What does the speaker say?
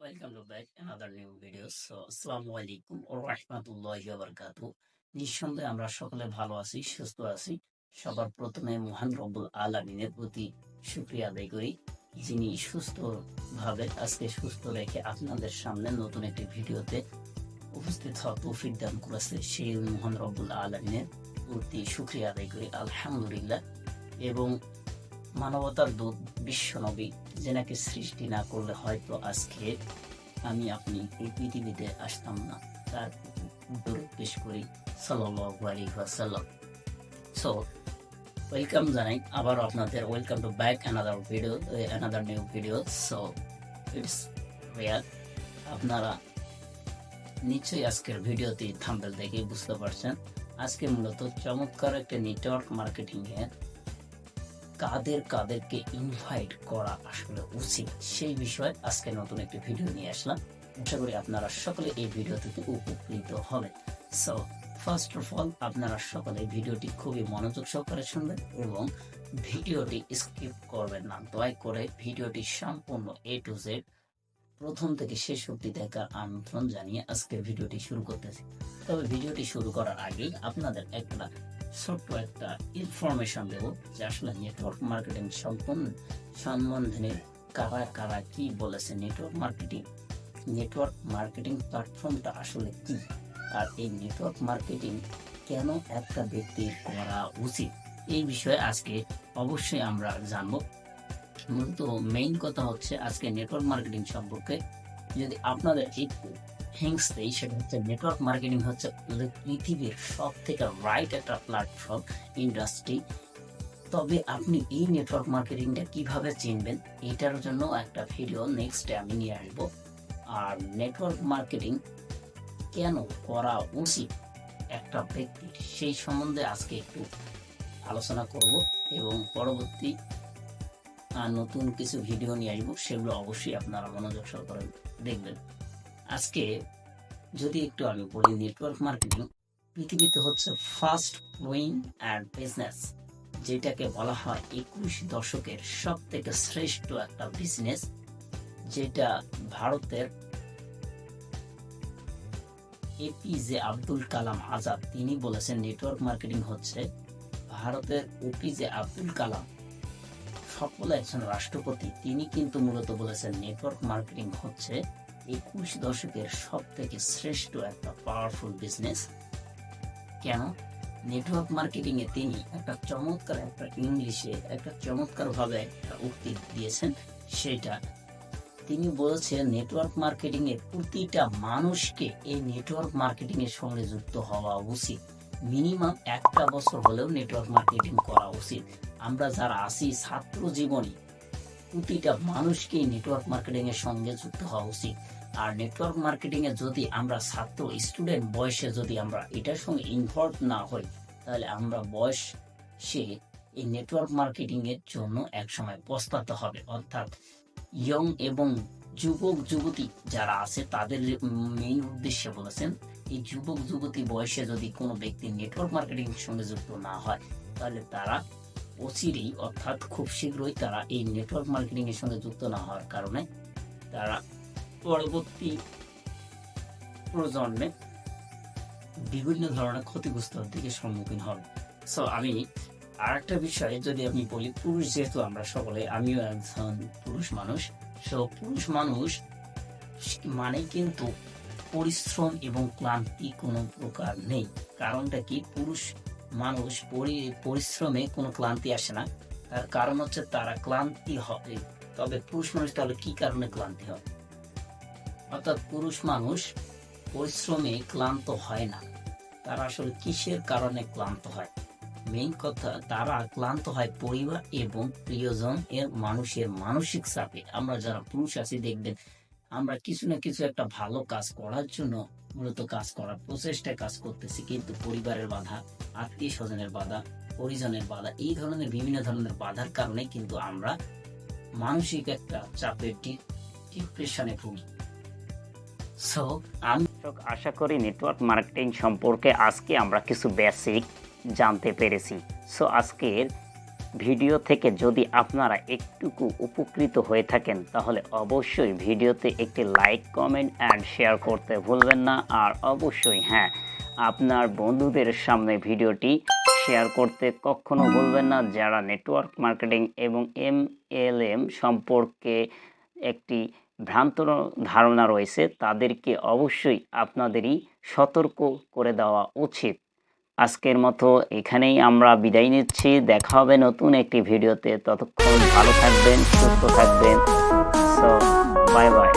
Welcome to back another new video. So, আসসালামু আলাইকুম ও রাহমাতুল্লাহি ওয়া বারাকাতুহু। নিঃসন্দেহে আমরা সকলে ভালো আছি, সুস্থ আছি। সবার প্রথমে মহান রব্বুল আলামিনের প্রতি শুকরিয়া আদায় করি যিনি সুস্থ ভাবে আজকে সুস্থ রেখে আপনাদের সামনে নতুন একটি ভিডিওতে উপস্থিত হওয়ার তৌফিক দান করেছে সেই মহান রব্বুল আলামিনের প্রতি শুকরিয়া আদায় করি আলহামদুলিল্লাহ এবং মানবতার দূত বিশ্বনবী যেনাকে সৃষ্টি না করলে হয়তো আজকে আমি আপনি এই পৃথিবীতে আসতাম না। তার পেশ করি আলাইহি সো ওয়েলকাম জানাই। আবার আপনাদের welcome to back another video another new video so it's real আপনারা নিশ্চয়ই আজকের ভিডিওতে থাম্বেল দেখে বুঝতে পারছেন। আজকে মূলত চমৎকার একটা নেটওয়ার্ক মার্কেটিং এর কাদের কাদেরকে ইনভাইট করা আসলে উচিত, সেই বিষয়ে আজকে নতুন একটি ভিডিও নিয়ে আসলাম। আশা করি আপনারা সকলে এই ভিডিও থেকে উপকৃত হবেন। সো ফার্স্ট অফ অল আপনারা সকলে ভিডিওটি খুবই মনোযোগ সহকারে শুনবেন এবং ভিডিওটি স্কিপ করবেন না। দয়া করে ভিডিওটি সম্পূর্ণ এ টু জেড প্রথম থেকে শেষ অবধি দেখার আমন্ত্রণ জানিয়ে আজকের ভিডিওটি শুরু করতেছি। তবে ভিডিওটি শুরু করার আগেই আপনাদের একটা ছোট্ট একটা ইনফরমেশন দেব, যে আসলে নেটওয়ার্ক মার্কেটিং সম্পূর্ণ সম্বন্ধে কারা কারা কি বলেছে নেটওয়ার্ক মার্কেটিং নেটওয়ার্ক মার্কেটিং প্ল্যাটফর্মটা আসলে কি? আর এই নেটওয়ার্ক মার্কেটিং কেন একটা ব্যক্তির করা উচিত? এই বিষয়ে আজকে অবশ্যই আমরা জানব। মূলত মেইন কথা হচ্ছে আজকে নেটওয়ার্ক মার্কেটিং সম্পর্কে। যদি আপনাদের একটু হিংস দেই সেটা হচ্ছে নেটওয়ার্ক মার্কেটিং হচ্ছে পৃথিবীর সব থেকে রাইট একটা প্ল্যাটফর্ম ইন্ডাস্ট্রি তবে আপনি এই নেটওয়ার্ক মার্কেটিংটা কীভাবে চিনবেন? এটার জন্য একটা ভিডিও নেক্সটে আমি নিয়ে আসব। আর নেটওয়ার্ক মার্কেটিং কেন করা উচিত একটা ব্যক্তির সেই সম্বন্ধে আজকে একটু আলোচনা করব এবং পরবর্তী নতুন কিছু ভিডিও নিয়ে আসব। সেগুলো অবশ্যই আপনারা মনোযোগ সহকারে দেখবেন। আজকে যদি একটু আমি বলি নেটওয়ার্ক মার্কেটিং পৃথিবীতে হচ্ছে ফার্স্ট গ্রোয়িং অ্যান্ড বিজনেস যেটাকে বলা হয় একুশ দশকের সব থেকে শ্রেষ্ঠ একটা বিজনেস যেটা ভারতের এপিজে আব্দুল কালাম আজাদ, তিনি বলেছেন নেটওয়ার্ক মার্কেটিং হচ্ছে ভারতের এপিজে আব্দুল কালাম সফল একজন রাষ্ট্রপতি। তিনি কিন্তু মূলত বলেছেন নেটওয়ার্ক মার্কেটিং হচ্ছে একুশ দশকের সব থেকে শ্রেষ্ঠ একটা পাওয়ারফুল বিজনেস কেন? নেটওয়ার্ক মার্কেটিং এ তিনি একটা চমৎকার একটা ইংলিশে একটা চমৎকার ভাবে একটা উক্তি দিয়েছেন, সেটা তিনি বলেছেন নেটওয়ার্ক মার্কেটিং এর প্রতিটা মানুষকে এই নেটওয়ার্ক মার্কেটিং এর সঙ্গে যুক্ত হওয়া উচিত। মিনিমাম একটা বছর হলেও নেটওয়ার্ক মার্কেটিং করা উচিত। আমরা যারা আছি ছাত্র জীবনে প্রতিটা মানুষকে নেটওয়ার্ক মার্কেটিং এর সঙ্গে যুক্ত হওয়া উচিত। আর নেটওয়ার্ক মার্কেটিং এ যদি আমরা ছাত্র স্টুডেন্ট বয়সে যদি আমরা এটার সঙ্গে ইনভলভ না হই, তাহলে আমরা বয়স সে এই নেটওয়ার্ক মার্কেটিং এর জন্য একসময় পস্তাতে হবে। অর্থাৎ ইয়ং এবং যুবক, যুবতী যারা আছে, তাদের মেইন উদ্দেশ্যে বলেছেন, এই যুবক, যুবতী বয়সে যদি কোনো ব্যক্তি নেটওয়ার্ক মার্কেটিং এর সঙ্গে যুক্ত না হয়, তাহলে তারা অচিরেই, অর্থাৎ খুব শীঘ্রই তারা এই নেটওয়ার্ক মার্কেটিং এর সঙ্গে যুক্ত না হওয়ার কারণে তারা পরবর্তী প্রজন্মে বিভিন্ন ধরনের ক্ষতিগ্রস্তর দিকে সম্মুখীন হবে সো আমি আর একটা বিষয়ে যদি আমি বলি, পুরুষ যেহেতু আমরা সকলে, আমিও একজন পুরুষ মানুষ সো পুরুষ মানুষ মানে কিন্তু পরিশ্রম এবং ক্লান্তি কোনো প্রকার নেই। কারণটা কি? পুরুষ মানুষ পরিশ্রমে কোনো ক্লান্তি আসে না। তার কারণ হচ্ছে তারা ক্লান্তি হবে তবে পুরুষ মানুষ তাহলে কি কারণে ক্লান্তি হয়? অর্থাৎ পুরুষ মানুষ পরিশ্রমে ক্লান্ত হয় না। তারা আসলে কিসের কারণে ক্লান্ত হয়? মেইন কথা, তারা ক্লান্ত হয় পরিবার এবং প্রিয়জন এর মানুষের মানসিক চাপে। আমরা যারা পুরুষ আছি, দেখবেন আমরা কিছু না কিছু একটা ভালো কাজ করার জন্য মূলত কাজ করার প্রচেষ্টায় কাজ করতেছি। কিন্তু পরিবারের বাধা আত্মীয় স্বজনের বাধা, পরিজনের বাধা, এই ধরনের বিভিন্ন ধরনের বাধার কারণে কিন্তু আমরা মানসিক একটা চাপের ডিপ্রেশনে ভুগি। সো আমি আশা করি নেটওয়ার্ক মার্কেটিং সম্পর্কে আজকে আমরা কিছু বেসিক জানতে পেরেছি। সো আজকের ভিডিও থেকে যদি আপনারা একটুকু উপকৃত হয়ে থাকেন, তাহলে অবশ্যই ভিডিওতে একটি লাইক কমেন্ট অ্যান্ড শেয়ার করতে ভুলবেন না। আর অবশ্যই হ্যাঁ আপনার বন্ধুদের সামনে ভিডিওটি শেয়ার করতে কখনো ভুলবেন না। যারা নেটওয়ার্ক মার্কেটিং এবং এম এল এম সম্পর্কে একটি ভ্রান্ত ধারণা রয়েছে, তাদেরকে অবশ্যই আপনাদেরই সতর্ক করে দেওয়া উচিত। আজকের মতো এখানেই আমরা বিদায় নিচ্ছি। দেখা হবে নতুন একটি ভিডিওতে। ততক্ষণ ভালো থাকবেন, সুস্থ থাকবেন। So bye bye.